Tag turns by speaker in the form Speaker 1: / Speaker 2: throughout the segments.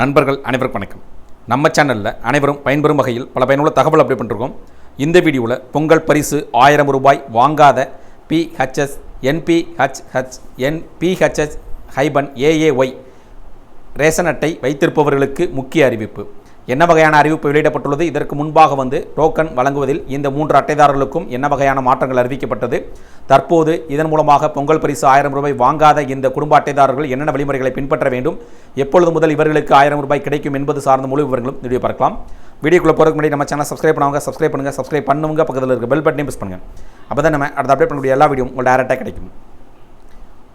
Speaker 1: நண்பர்கள் அனைவருக்கும் வணக்கம். நம்ம சேனலில் அனைவரும் பயன்பெறும் வகையில் பல பயனுள்ள தகவல் அப்டேட் பண்ணிருக்கோம். இந்த வீடியோவில் பொங்கல் பரிசு ஆயிரம் ரூபாய் வாங்காத PHS NPHH NPHS hyphen AAY ration அட்டை வைத்திருப்பவர்களுக்கு முக்கிய அறிவிப்பு. என்ன வகையான அறிவிப்பு வெளியிடப்பட்டுள்ளது? இதற்கு முன்பாக வந்து டோக்கன் வழங்குவதில் இந்த மூன்று அட்டைதாரர்களுக்கும் என்ன வகையான மாற்றங்கள் அறிவிக்கப்பட்டது? தற்போது இதன் மூலமாக பொங்கல் பரிசு ஆயிரம் ரூபாய் வாங்காத இந்த குடும்ப அட்டைதாரர்கள் என்னென்ன வழிமுறைகளை பின்பற்ற வேண்டும்? எப்பொழுது முதல் இவர்களுக்கு ஆயிரம் ரூபாய் கிடைக்கும் என்பது சார்ந்த முழு விவரங்களும் வீடியோ பார்க்கலாம். வீடியோக்குள்ள போகிறதுக்கு முன்னாடி நம்ம சேனல் சப்ஸ்கிரைப் பண்ணுவாங்க சப்ஸ்கிரைப் பண்ணுங்கள் சப்ஸ்கிரைப் பண்ணுங்க. பக்கத்தில் இருக்க பெல் பட்டனையும் ப்ரெஸ் பண்ணுங்கள் அப்போ தான் நம்ம அடுத்த அப்டேட் பண்ணக்கூடிய எல்லா வீடியோ உங்களுக்கு டேரெக்டாக கிடைக்கும்.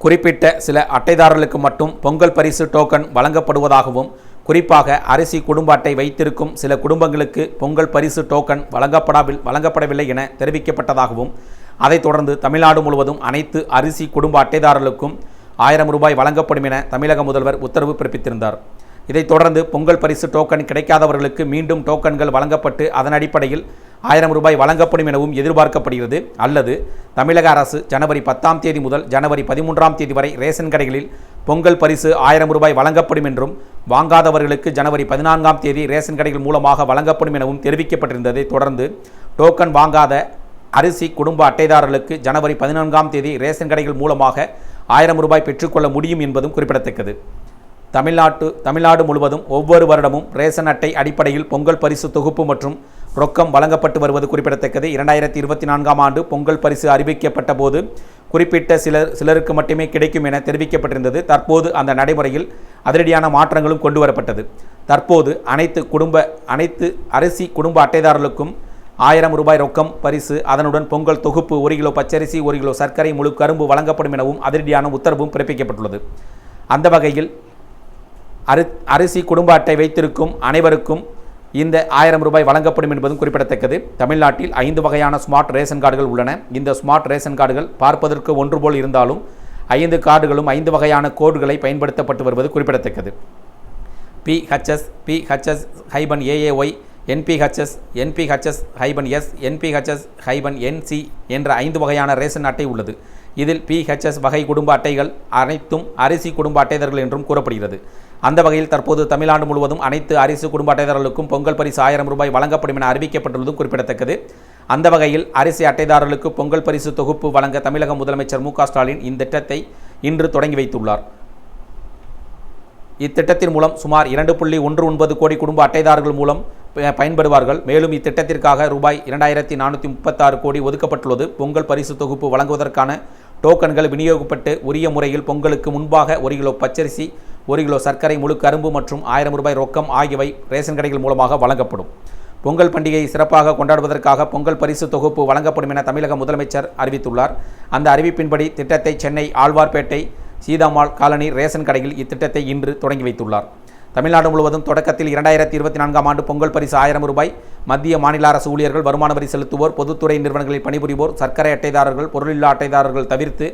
Speaker 1: குறிப்பிட்ட சில அட்டைதாரர்களுக்கு மட்டும் பொங்கல் பரிசு டோக்கன் வழங்கப்படுவதாகவும் குறிப்பாக அரிசி குடும்ப அட்டை வைத்திருக்கும் சில குடும்பங்களுக்கு பொங்கல் பரிசு டோக்கன் வழங்கப்படாவில் வழங்கப்படவில்லை என தெரிவிக்கப்பட்டதாகவும் அதைத் தொடர்ந்து தமிழ்நாடு முழுவதும் அனைத்து அரிசி குடும்ப அட்டைதாரர்களுக்கும் ஆயிரம் ரூபாய் வழங்கப்படும் என தமிழக முதல்வர் உத்தரவு பிறப்பித்திருந்தார். இதைத் தொடர்ந்து பொங்கல் பரிசு டோக்கன் கிடைக்காதவர்களுக்கு மீண்டும் டோக்கன்கள் வழங்கப்பட்டு அதன் அடிப்படையில் ஆயிரம் ரூபாய் வழங்கப்படும் எனவும் எதிர்பார்க்கப்படுகிறது. அல்லது தமிழக அரசு ஜனவரி பத்தாம் தேதி முதல் ஜனவரி பதிமூன்றாம் தேதி வரை ரேஷன் கடைகளில் பொங்கல் பரிசு ஆயிரம் ரூபாய் வழங்கப்படும் என்றும் வாங்காதவர்களுக்கு ஜனவரி பதினான்காம் தேதி ரேஷன் கடைகள் மூலமாக வழங்கப்படும் எனவும் தெரிவிக்கப்பட்டிருந்ததை தொடர்ந்து டோக்கன் வாங்காத அரிசி குடும்ப அட்டைதாரர்களுக்கு ஜனவரி பதினான்காம் தேதி ரேஷன் கடைகள் மூலமாக ஆயிரம் ரூபாய் பெற்றுக்கொள்ள முடியும் என்பதும் குறிப்பிடத்தக்கது. தமிழ்நாட்டு தமிழ்நாடு முழுவதும் ஒவ்வொரு வருடமும் ரேஷன் அட்டை அடிப்படையில் பொங்கல் பரிசு தொகுப்பு மற்றும் ரொக்கம் வழங்கப்பட்டு வருவது குறிப்பிடத்தக்கது. இரண்டாயிரத்தி இருபத்தி நான்காம் ஆண்டு பொங்கல் பரிசு அறிவிக்கப்பட்ட போது குறிப்பிட்ட சிலர் சிலருக்கு மட்டுமே கிடைக்கும் என தெரிவிக்கப்பட்டிருந்தது. தற்போது அந்த நடைமுறையில் அதிரடியான மாற்றங்களும் கொண்டு வரப்பட்டது. தற்போது அனைத்து குடும்ப அனைத்து அரிசி குடும்ப அட்டைதாரர்களுக்கும் ஆயிரம் ரூபாய் ரொக்கம் பரிசு அதனுடன் பொங்கல் தொகுப்பு ஒரு கிலோ பச்சரிசி ஒரு கிலோ சர்க்கரை முழு கரும்பு வழங்கப்படும் எனவும் அதிரடியான உத்தரவும் பிறப்பிக்கப்பட்டுள்ளது. அந்த வகையில் அரி அரிசி குடும்ப அட்டை வைத்திருக்கும் அனைவருக்கும் இந்த ஆயிரம் ரூபாய் வழங்கப்படும் என்பதும் குறிப்பிடத்தக்கது. தமிழ்நாட்டில் ஐந்து வகையான ஸ்மார்ட் ரேஷன் கார்டுகள் உள்ளன. இந்த ஸ்மார்ட் ரேஷன் கார்டுகள் பார்ப்பதற்கு ஒன்று போல் இருந்தாலும் ஐந்து கார்டுகளும் ஐந்து வகையான கோடுகளை பயன்படுத்தப்பட்டு வருவது குறிப்பிடத்தக்கது. PHS PHS hyphen AAY NPHS NPHS hyphen S NPHS hyphen NC என்ற ஐந்து வகையான ரேஷன் அட்டை உள்ளது. இதில் பிஹெச்எஸ் வகை குடும்ப அட்டைகள் அனைத்தும் அரிசி குடும்ப அட்டைதாரர்கள் என்றும் கூறப்படுகிறது. அந்த வகையில் தற்போது தமிழ்நாடு முழுவதும் அனைத்து அரிசி குடும்ப அட்டைதாரர்களுக்கும் பொங்கல் பரிசு ஆயிரம் ரூபாய் வழங்கப்படும் என அறிவிக்கப்பட்டுள்ளதும் குறிப்பிடத்தக்கது. அந்த வகையில் அரிசி அட்டைதாரர்களுக்கு பொங்கல் பரிசு தொகுப்பு வழங்க தமிழக முதலமைச்சர் மு ஸ்டாலின் இந்த திட்டத்தை இன்று தொடங்கி வைத்துள்ளார். இத்திட்டத்தின் மூலம் சுமார் இரண்டு புள்ளி ஒன்று ஒன்பது கோடி குடும்ப அட்டைதாரர்கள் மூலம் பயன்படுவார்கள். மேலும் இத்திட்டத்திற்காக ரூபாய் இரண்டாயிரத்தி நானூற்றி முப்பத்தாறு கோடி ஒதுக்கப்பட்டுள்ளது. பொங்கல் பரிசு தொகுப்பு வழங்குவதற்கான டோக்கன்கள் விநியோகிக்கப்பட்டு உரிய முறையில் பொங்கலுக்கு முன்பாக ஒரு கிலோ பச்சரிசி ஒரு கிலோ சர்க்கரை முழு கரும்பு மற்றும் ஆயிரம் ரூபாய் ரொக்கம் ஆகியவை ரேஷன் கடைகள் மூலமாக வழங்கப்படும். பொங்கல் பண்டிகையை சிறப்பாக கொண்டாடுவதற்காக பொங்கல் பரிசு தொகுப்பு வழங்கப்படும் என தமிழக முதலமைச்சர் அறிவித்துள்ளார். அந்த அறிவிப்பின்படி திட்டத்தை சென்னை ஆழ்வார்பேட்டை சீதாமாள் காலனி ரேஷன் கடையில் இத்திட்டத்தை இன்று தொடங்கி வைத்துள்ளார். தமிழ்நாடு முழுவதும் தொடக்கத்தில் இரண்டாயிரத்தி இருபத்தி நான்காம் ஆண்டு பொங்கல் பரிசு ஆயிரம் ரூபாய் மத்திய மாநில அரசு ஊழியர்கள் வருமான வரி செலுத்துவோர் பொதுத்துறை நிறுவனங்களில் பணிபுரிவோர் சர்க்கரை அட்டைதாரர்கள் பொருளில்லா அட்டைதாரர்கள் தவிர்த்து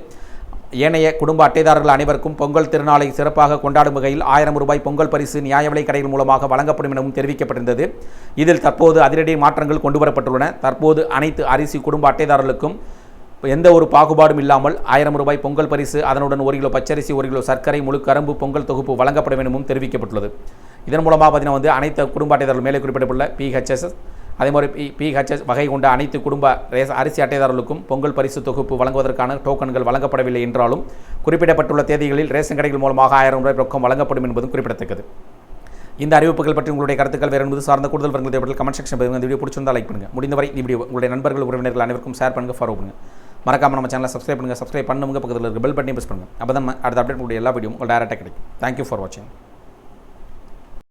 Speaker 1: ஏனைய குடும்ப அட்டைதாரர்கள் அனைவருக்கும் பொங்கல் திருநாளை சிறப்பாக கொண்டாடும் வகையில் ஆயிரம் ரூபாய் பொங்கல் பரிசு நியாய விலை கடைகள் மூலமாக வழங்கப்படும் எனவும் தெரிவிக்கப்பட்டிருந்தது. இதில் தற்போது அதிரடி மாற்றங்கள் கொண்டுவரப்பட்டுள்ளன. தற்போது அனைத்து அரிசி குடும்ப அட்டைதாரர்களுக்கும் எந்த ஒரு பாகுபாடும் இல்லாமல் ஆயிரம் ரூபாய் பொங்கல் பரிசு அதனுடன் ஒரு கிலோ பச்சரிசி ஒரு கிலோ சர்க்கரை முழு கரும்பு பொங்கல் தொகுப்பு வழங்கப்படும் எனவும் தெரிவிக்கப்பட்டுள்ளது. இதன் மூலமாக பார்த்தீங்கன்னா வந்து அனைத்து குடும்ப அட்டைதாரர்கள் மேலே குறிப்பிடப்பட்டுள்ள பிஹெச்எஸ்எஸ் அதே மாதிரி பி பிஹெச்எஸ் வகை கொண்ட அனைத்து குடும்ப ரேஸ் அரிசி அட்டைதாரர்களுக்கும் பொங்கல் பரிசு தொகுப்பு வழங்குவதற்கான டோக்கன்கள் வழங்கப்படவில்லை என்றாலும் குறிப்பிடப்பட்டுள்ள தேதிகளில் ரேஷன் கடைகள் மூலமாக ஆயிரம் ரூபாய் ரொக்கம் வழங்கப்படும் என்பதும் குறிப்பிடத்தக்கது. இந்த அறிவிப்புகள் பற்றி உங்களுடைய கருத்துக்கள் வேறு என்பது சார்ந்த கூடுதல் வரங்கள் தேவைப்பட்டு கமெண்ட் செக்ஷன் இந்த வீடியோ பிடிச்சிருந்தால் லைக் பண்ணுங்கள் முடிந்தவரை இந்த வீடியோ உங்களுடைய நண்பர்கள் உறவினர்கள் அனைவருக்கும் ஷேர் பண்ணுங்கள் ஃபாலோ பண்ணுங்கள் மறக்காமல் நம்ம சேனலை சப்ஸ்கிரைப் பண்ணுங்கள் சப்ஸ்கிரைப் பண்ணுங்க பக்கத்தில் இருக்க பெல் பட்டனையும் ப்ரெஸ் பண்ணுங்கள் அப்போ தான் அடுத்த அப்டேட் உங்களுடைய எல்லா வீடியோ உங்களுக்கு டேரெக்டாக கிடைக்கும். தேங்க்யூ ஃபார் வாட்சிங்